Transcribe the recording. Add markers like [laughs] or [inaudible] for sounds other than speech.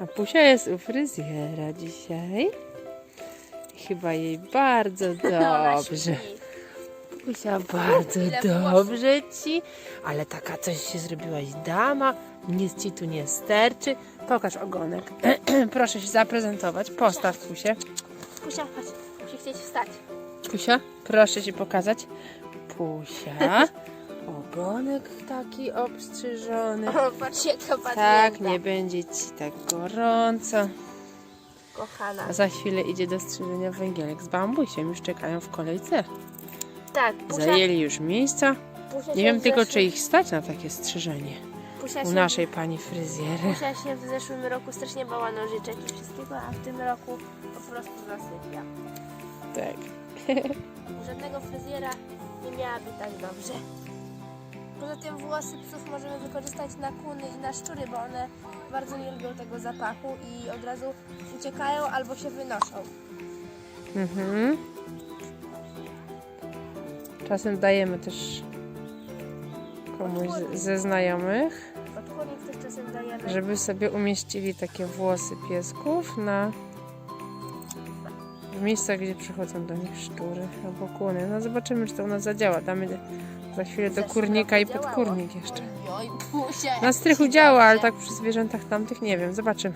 A Pusia jest u fryzjera dzisiaj. Chyba jej bardzo [laughs] dobrze. Pusia, bardzo dobrze ci. Ale taka coś się zrobiłaś dama. Nic ci tu nie sterczy. Pokaż ogonek. [clears throat] Proszę się zaprezentować. Postaw Pusię. Pusia, musi chcieć wstać. Pusia, proszę ci pokazać. Pusia. [laughs] Ogonek taki obstrzyżony. O, patrzcie, to. Tak, nie będzie ci tak gorąco. Kochana. A za chwilę idzie do strzyżenia węgielek z bambusiem. Już czekają w kolejce. Tak, Pusia, Zajęli już miejsca. Pusia Nie wiem tylko, zeszłym- czy ich stać na takie strzyżenie. Pusia U się, naszej pani fryzjery. Pusia się w zeszłym roku strasznie bała nożyczek i wszystkiego, a w tym roku po prostu zasypia. Tak. [laughs] Żadnego fryzjera nie miałaby tak dobrze. Poza tym włosy psów możemy wykorzystać na kuny i na szczury, bo one bardzo nie lubią tego zapachu i od razu uciekają albo się wynoszą. Mhm. Czasem dajemy też komuś z- ze znajomych, też czasem dajemy. żeby sobie umieścili takie włosy piesków na w miejscach, gdzie przychodzą do nich szczury albo kuny. No zobaczymy, czy to u nas zadziała. Damy za chwilę do kurnika i działało. podkurnik jeszcze. Na strychu działa, ale tak przy zwierzętach tamtych nie wiem. Zobaczymy.